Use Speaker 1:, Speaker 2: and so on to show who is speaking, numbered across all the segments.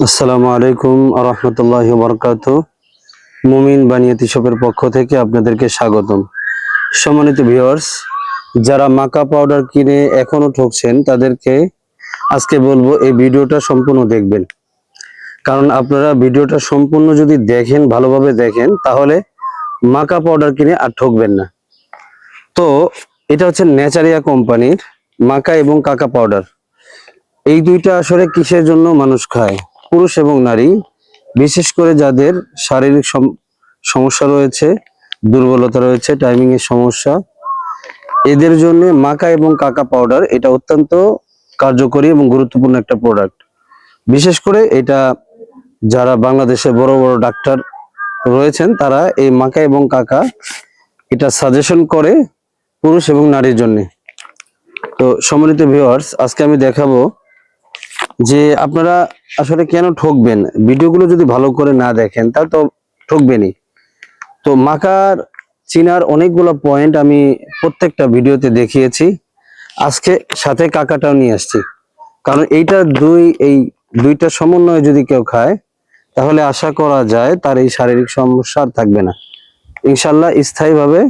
Speaker 1: আসসালামু আলাইকুম আরহামতুল্লাহ বরকাত। মুমিন বানিয়াতি শপের পক্ষ থেকে আপনাদেরকে স্বাগতম। সম্মানিত ভিউয়ার্স, যারা মাকা পাউডার কিনে এখনও ঠকছেন, তাদেরকে আজকে বলব এই ভিডিওটা সম্পূর্ণ দেখবেন। কারণ আপনারা ভিডিওটা সম্পূর্ণ যদি দেখেন, ভালোভাবে দেখেন, তাহলে মাকা পাউডার কিনে আর ঠকবেন না। তো এটা হচ্ছে ন্যাচারিয়া কোম্পানির মাকা এবং কাকা পাউডার। এই দুইটা আসলে কিসের জন্য মানুষ খায়? পুরুষ এবং নারী, বিশেষ করে যাদের শারীরিক সম- সমস্যা রয়েছে, দুর্বলতা রয়েছে টাইমিং এর সমস্যা, এদের জন্য মাকা এবং কাকা পাউডার এটা অত্যন্ত কার্যকরী এবং গুরুত্বপূর্ণ একটা প্রোডাক্ট বিশেষ করে এটা যারা বাংলাদেশে বড় বড় ডাক্তার রয়েছেন, তারা এই মাকা এবং কাকা এটা সাজেশন করে পুরুষ এবং নারীর জন্য। তো সম্মানিত ভিউয়ার্স আজকে আমি দেখাবো যে আপনারা আসলে কেন ঠকবেন? ভিডিওগুলো যদি ভালো করে না দেখেন, তাহলে তো ঠকবেনই। তো মাকার, চিনার অনেকগুলো পয়েন্ট আমি প্রত্যেকটা ভিডিওতে দেখিয়েছি। আজকে সাথে কাকাটাও নিয়ে আসছি। কারণ এইটা দুই, এই দুইটা সমন্বয়ে যদি কেউ খায়, তাহলে আশা করা যায় তার এই শারীরিক সমস্যা আর থাকবে না। ইনশাল্লাহ স্থায়ীভাবে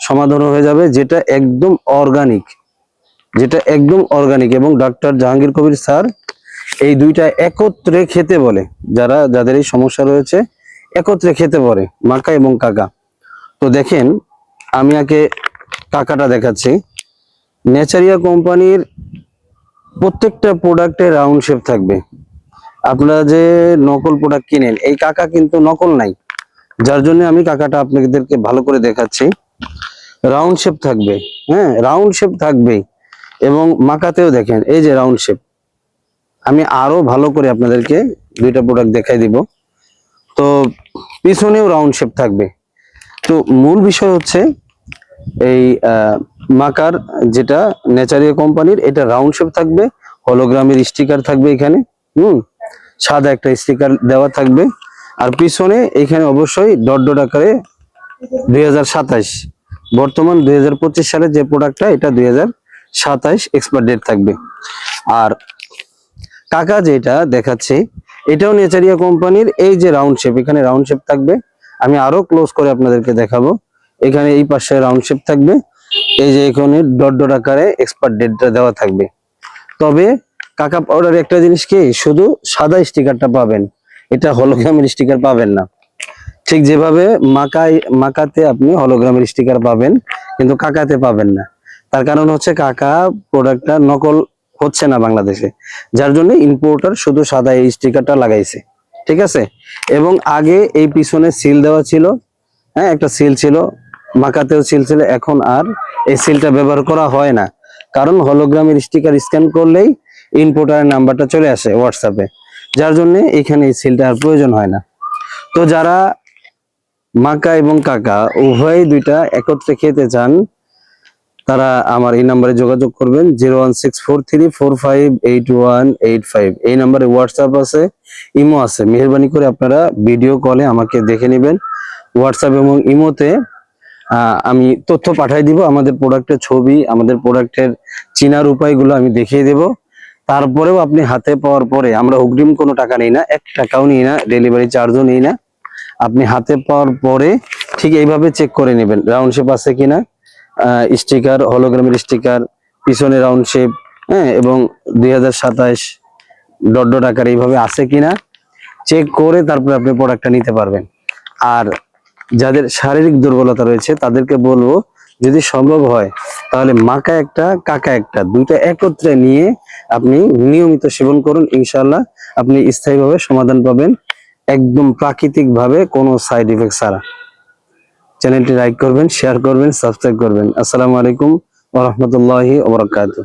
Speaker 1: সমাধান হয়ে যাবে, যেটা একদম অর্গানিক যেটা একদম অর্গানিক এবং ডাক্তার জাহাঙ্গীর কবির স্যার এই দুইটা একত্রে খেতে বলে। যারা, যাদের এই সমস্যা রয়েছে, একত্রে খেতে বলে, মাকা এবং কাকা। তো দেখেন, আমি আগে কাকাটা দেখাচ্ছি। নেচারিয়া কোম্পানির প্রত্যেকটা প্রোডাক্টে রাউন্ড শেপ থাকবে। আপনারা যে নকল প্রোডাক্ট কিনেন, এই কাকা কিন্তু নকল নাই। যার জন্য আমি কাকাটা আপনাদেরকে ভালো করে দেখাচ্ছি। রাউন্ড শেপ থাকবে হ্যাঁ রাউন্ড শেপ থাকবেই। এবং মাকাতেও দেখেন, এই যে রাউন্ড শেপ। আমি আরও ভালো করে আপনাদেরকে দুইটা প্রোডাক্ট দেখাই দিব। তো পিছনেও রাউন্ড শেপ থাকবে। তো মূল বিষয় হচ্ছে এই মাকার যেটা নেচারিয়া কোম্পানির, এটা রাউন্ড শেপ থাকবে হলোগ্রামের স্টিকার থাকবে এখানে, হুম? সাদা একটা স্টিকার দেওয়া থাকবে। আর পিছনে এখানে অবশ্যই ডট ডট আকারে দুই বর্তমান দুই সালে যে প্রোডাক্টটা এটা দুই এক্সপায়ার ডেট থাকবে। আর কাকা যেটা দেখাচ্ছে, এটাও নেচারিয়া কোম্পানির, এই যে রাউন্ড শেপ এখানে রাউন্ড শেপ থাকবে। আমি আরও ক্লোজ করে আপনাদেরকে দেখাবো। এখানে এই পাশে রাউন্ড শেপ থাকবে। এই যে এখানে ডট ডট আকারে এক্সপার্ট ডেটটা দেওয়া থাকবে। তবে কাকা পাউডার একটা জিনিস কি, শুধু সাদা স্টিকারটা পাবেন। এটা হলোগ্রামের স্টিকার পাবেন না। ঠিক যেভাবে মাকাই, মাকাতে আপনি হলোগ্রামের স্টিকার পাবেন, কিন্তু কাকাতে পাবেন না। তার কারণ হচ্ছে কাকা প্রোডাক্টটা নকল হচ্ছে না বাংলাদেশে। যার জন্য ইম্পোর্টার শুধু সাদা এই স্টিকারটা লাগাইছে। ঠিক আছে? এবং আগে এই পিছনে সিল দেওয়া ছিল। হ্যাঁ একটা সিল ছিল। মাকাতেও সিল ছিল। এখন আর এই সিলটা ব্যবহার করা হয় না। কারণ হলোগ্রামের স্টিকার স্ক্যান করলেই ইম্পোর্টারের নাম্বারটা চলে আসে হোয়াটসঅ্যাপে যার জন্য এখানে এই সিলটা আর প্রয়োজন হয় না। তো যারা মাকা এবং কাকা উভয় দুইটা একত্রে খেতে চান তারা আমার এই নাম্বারে যোগাযোগ করবেন, zero one six four three four five eight one eight five. এই নাম্বারে হোয়াটসঅ্যাপ আছে, ইমো আছে। মেহরবানি করে আপনারা ভিডিও কলে আমাকে দেখে নেবেন। হোয়াটসঅ্যাপ এবং ইমোতে আমি তথ্য পাঠাই দিব, আমাদের প্রোডাক্টের ছবি, আমাদের প্রোডাক্টের চিনার উপায়গুলো আমি দেখিয়ে দেব। তারপরেও আপনি হাতে পাওয়ার পরে, আমরা অগ্রিম কোনো টাকা নেই না, এক টাকাও নিই না ডেলিভারি চার্জও নিই না। আপনি হাতে পাওয়ার পরে ঠিক এইভাবে চেক করে নেবেন রাউন্ড শেপ আছে কিনা। স্টিকার হলোগ্রামের স্টিকার পিছনে রাউন্ড শেপ হ্যাঁ এবং দুই হাজার সাতাইশ ডট ডট আকার এইভাবে আছে কিনা চেক করে তারপরে আপনি প্রোডাক্টটা নিতে পারবেন। আর যাদের শারীরিক দুর্বলতা রয়েছে, তাদেরকে বলব, যদি সম্ভব হয়, তাহলে মাকা একটা, কাকা একটা, দুইটা একত্রে নিয়ে আপনি নিয়মিত সেবন করুন। ইনশাল্লাহ আপনি স্থায়ীভাবে সমাধান পাবেন, একদম প্রাকৃতিকভাবে কোনো সাইড ইফেক্ট ছাড়া। চ্যানেলটি লাইক করবেন শেয়ার করবেন সাবস্ক্রাইব করবেন। আসসালামু আলাইকুম ওরহমতুল্লাহি ওবরাকাতুহ